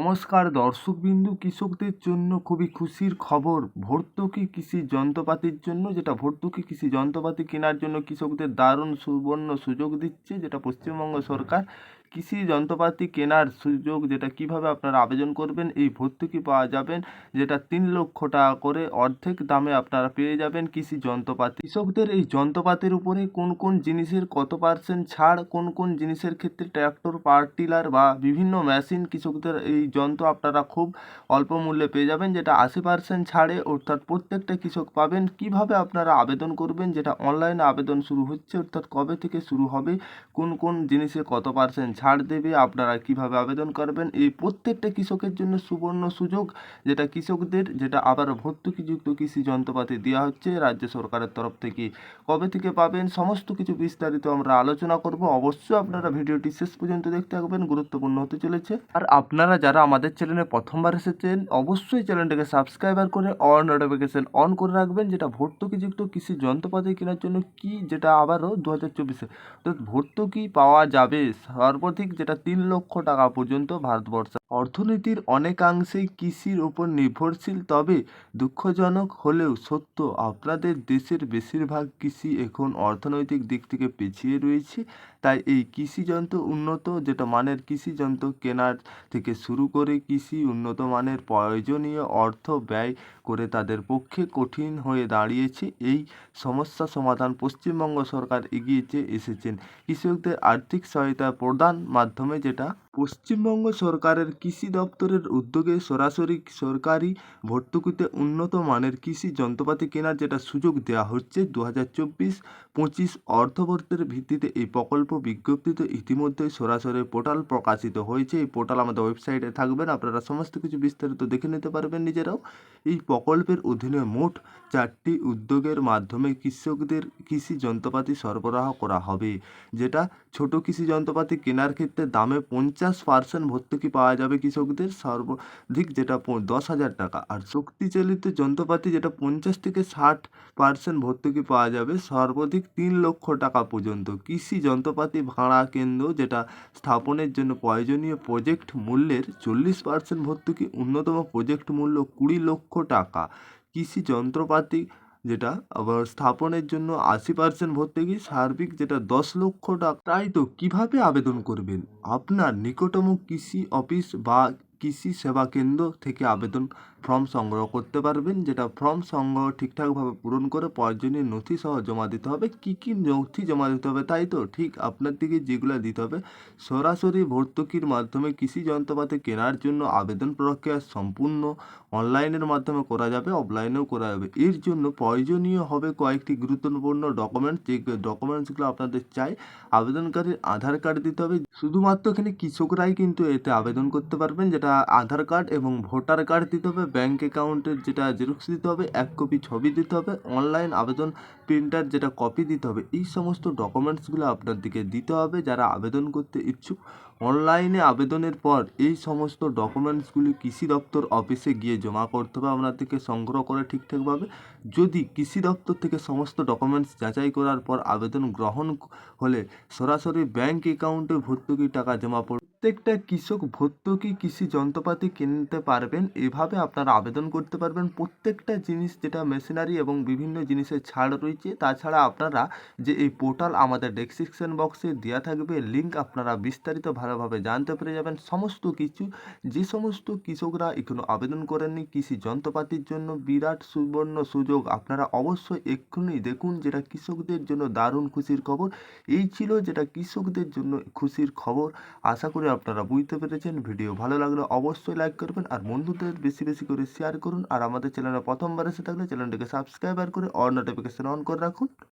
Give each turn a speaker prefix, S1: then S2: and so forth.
S1: নমস্কার দর্শকবিন্দু, কৃষকদের জন্য খুবই খুশির খবর, ভর্তুকি কৃষি যন্ত্রপাতির জন্য, যেটা ভর্তুকি কৃষি যন্ত্রপাতি কেনার জন্য কৃষকদের দারুণ সুবর্ণ সুযোগ দিচ্ছে, যেটা পশ্চিমবঙ্গ সরকার কৃষি যন্ত্রপাতি কেনার সুযোগ যেটা কীভাবে আপনারা আবেদন করবেন, এই ভর্তুকি পাওয়া যাবেন, যেটা তিন লক্ষ টাকা করে অর্ধেক দামে আপনারা পেয়ে যাবেন কৃষি যন্ত্রপাতি। কৃষকদের এই যন্ত্রপাতির উপরে কোন কোন জিনিসের কত পার্সেন্ট ছাড়, কোন কোন জিনিসের ক্ষেত্রে ট্র্যাক্টর পাওয়ার টিলার বা বিভিন্ন মেশিন কৃষকদের এই যন্ত্র আপনারা খুব অল্প মূল্যে পেয়ে যাবেন, যেটা আশি পার্সেন্ট ছাড়ে অর্থাৎ প্রত্যেকটা কৃষক পাবেন। কীভাবে আপনারা আবেদন করবেন, যেটা অনলাইনে আবেদন শুরু হচ্ছে, অর্থাৎ কবে থেকে শুরু হবে, কোন কোন জিনিসে কত পার্সেন্ট ছাড় দেবে, আপনারা কীভাবে আবেদন করবেন? এই প্রত্যেকটা কৃষকের জন্য সুবর্ণ সুযোগ, যেটা কৃষকদের, যেটা আবার ভর্তুকিযুক্ত কৃষি যন্ত্রপাতি দেওয়া হচ্ছে রাজ্য সরকারের তরফ থেকে। কবে থেকে পাবেন? সমস্ত কিছু বিস্তারিত আমরা আলোচনা করব। অবশ্যই আপনারা ভিডিওটি শেষ পর্যন্ত দেখতে থাকবেন, গুরুত্বপূর্ণ হতে চলেছে। আর আপনারা যারা আমাদের চ্যানেলে প্রথমবার এসেছেন, অবশ্যই চ্যানেলটাকে সাবস্ক্রাইবার করে অল নোটিফিকেশন অন করে রাখবেন, যেটা ভর্তুকিযুক্ত কৃষি যন্ত্রপাতি কেনার জন্য কি, যেটা আবারও দু হাজার চব্বিশে। অর্থাৎ ভর্তুকি পাওয়া যাবে। সর্বাধিক যেটা তিন লক্ষ টাকা পর্যন্ত ভারতবর্ষে অর্থনীতির অনেকাংশেই কৃষির উপর নির্ভরশীল, তবে দুঃখজনক হলেও সত্য, আপনাদের দেশের বেশিরভাগ কৃষি এখন অর্থনৈতিক দিক থেকে পিছিয়ে রয়েছে। তাই এই কৃষি যন্ত্র উন্নত, যেটা মানের কৃষি যন্ত্র কেনার থেকে শুরু করে কৃষি উন্নত মানের প্রয়োজনীয় অর্থ ব্যয় করে তাদের পক্ষে কঠিন হয়ে দাঁড়িয়েছে। এই সমস্যা সমাধান পশ্চিমবঙ্গ সরকার এগিয়েছে, এসেছেন কৃষকদের আর্থিক সহায়তা প্রদান মাধ্যমে, যেটা পশ্চিমবঙ্গ সরকারের কৃষি দপ্তরের উদ্যোগে সরাসরি সরকারি ভর্তুকিতে উন্নত মানের কৃষি যন্ত্রপাতি কেনার যেটা সুযোগ দেওয়া হচ্ছে দু হাজার চব্বিশ পঁচিশ অর্থবর্ষের ভিত্তিতে এই প্রকল্প বিজ্ঞপ্তিতে ইতিমধ্যেই সরাসরি পোর্টাল প্রকাশিত হয়েছে। এই পোর্টাল আমাদের ওয়েবসাইটে থাকবেন আপনারা সমস্ত কিছু বিস্তারিত দেখে নিতে পারবেন নিজেরাও। এই প্রকল্পের অধীনে মোট চারটি উদ্যোগের মাধ্যমে কৃষকদের কৃষি যন্ত্রপাতি সরবরাহ করা হবে, যেটা ছোট কৃষি যন্ত্রপাতি কেনার ক্ষেত্রে দামে পঞ্চাশ পার্সেন্ট ভর্তুকি পাওয়া যাবে কৃষকদের, সর্বাধিক যেটা দশ হাজার টাকা। আর শক্তিচালিত যন্ত্রপাতি যেটা পঞ্চাশ থেকে ষাট পার্সেন্ট ভর্তুকি পাওয়া যাবে, সর্বাধিক তিন লক্ষ টাকা পর্যন্ত। কৃষি যন্ত্রপাতি ভাড়া কেন্দ্র যেটা স্থাপনের জন্য প্রয়োজনীয় প্রজেক্ট মূল্যের চল্লিশ পার্সেন্ট ভর্তুকি অন্যতম প্রজেক্ট মূল্য কুড়ি লক্ষ টাকা। কৃষি যন্ত্রপাতি যেটা আবার স্থাপনের জন্য আশি পার্সেন্ট ভর্তুকি সার্বিক যেটা দশ লক্ষ টাকা। তাই তো কীভাবে আবেদন করবেন? আপনার নিকটতম কৃষি অফিস বা কৃষি সেবা কেন্দ্র থেকে আবেদন ফর্ম সংগ্রহ করতে পারবেন, যেটা ফর্ম সংগ্রহ ঠিকঠাকভাবে পূরণ করে প্রয়োজনীয় নথি সহ জমা দিতে হবে। কী কী নথি জমা দিতে হবে তাই তো? ঠিক আপনার দিকে যেগুলো দিতে হবে, সরাসরি ভর্তুকির মাধ্যমে কৃষি যন্ত্রপাতি কেনার জন্য আবেদন প্রক্রিয়া সম্পূর্ণ অনলাইনের মাধ্যমে করা যাবে, অফলাইনেও করা যাবে। এর জন্য প্রয়োজনীয় হবে কয়েকটি গুরুত্বপূর্ণ ডকুমেন্টস যে ডকুমেন্টসগুলো আপনাদের চাই, আবেদনকারীর আধার কার্ড দিতে হবে। শুধুমাত্র এখানে কৃষকরাই কিন্তু এতে আবেদন করতে পারবেন, যেটা আধার কার্ড এবং ভোটার কার্ড দিতে হবে ব্যাঙ্ক অ্যাকাউন্টের যেটা জেরক্স দিতে হবে, এক কপি ছবি দিতে হবে অনলাইন আবেদন প্রিন্টার যেটা কপি দিতে হবে, এই সমস্ত ডকুমেন্টসগুলো আপনার দিকে দিতে হবে যারা আবেদন করতে ইচ্ছুক। অনলাইনে আবেদনের পর এই সমস্ত ডকুমেন্টসগুলি কৃষি দপ্তর অফিসে গিয়ে জমা করতে হবে আপনাদেরকে সংগ্রহ করে ঠিকঠাকভাবে। যদি কৃষি দপ্তর থেকে সমস্ত ডকুমেন্টস যাচাই করার পর আবেদন গ্রহণ হলে সরাসরি ব্যাঙ্ক অ্যাকাউন্টে ভর্তুকি টাকা জমা প্রত্যেকটা কৃষক ভর্তুকি কৃষি যন্ত্রপাতি কিনতে পারবেন, এভাবে আপনারা আবেদন করতে পারবেন। প্রত্যেকটা জিনিস যেটা মেশিনারি এবং বিভিন্ন জিনিসের ছাড় রয়েছে, তাছাড়া আপনারা যে এই পোর্টাল আমাদের ডেসক্রিপশন বক্সে দেওয়া থাকবে লিঙ্ক আপনারা বিস্তারিত ভালোভাবে জানতে পেরে যাবেন। সমস্ত কিছু, যে সমস্ত কৃষকরা এখনও আবেদন করেননি কৃষি যন্ত্রপাতির জন্য, বিরাট সুবর্ণ সুযোগ। আপনারা অবশ্যই এক্ষুনি দেখুন যেটা কৃষকদের জন্য দারুণ খুশির খবর। এই ছিল যেটা কৃষকদের জন্য খুশির খবর। আশা করি আপনারা বুঝতে পেরেছেন। ভিডিও ভালো লাগলে অবশ্যই লাইক করবেন আর বন্ধুদের বেশি বেশি করে শেয়ার করুন। আর আমাদের চ্যানেলে প্রথমবার এসে থাকলে চ্যানেলটিকে সাবস্ক্রাইব আর করে অল নোটিফিকেশন অন করে রাখুন।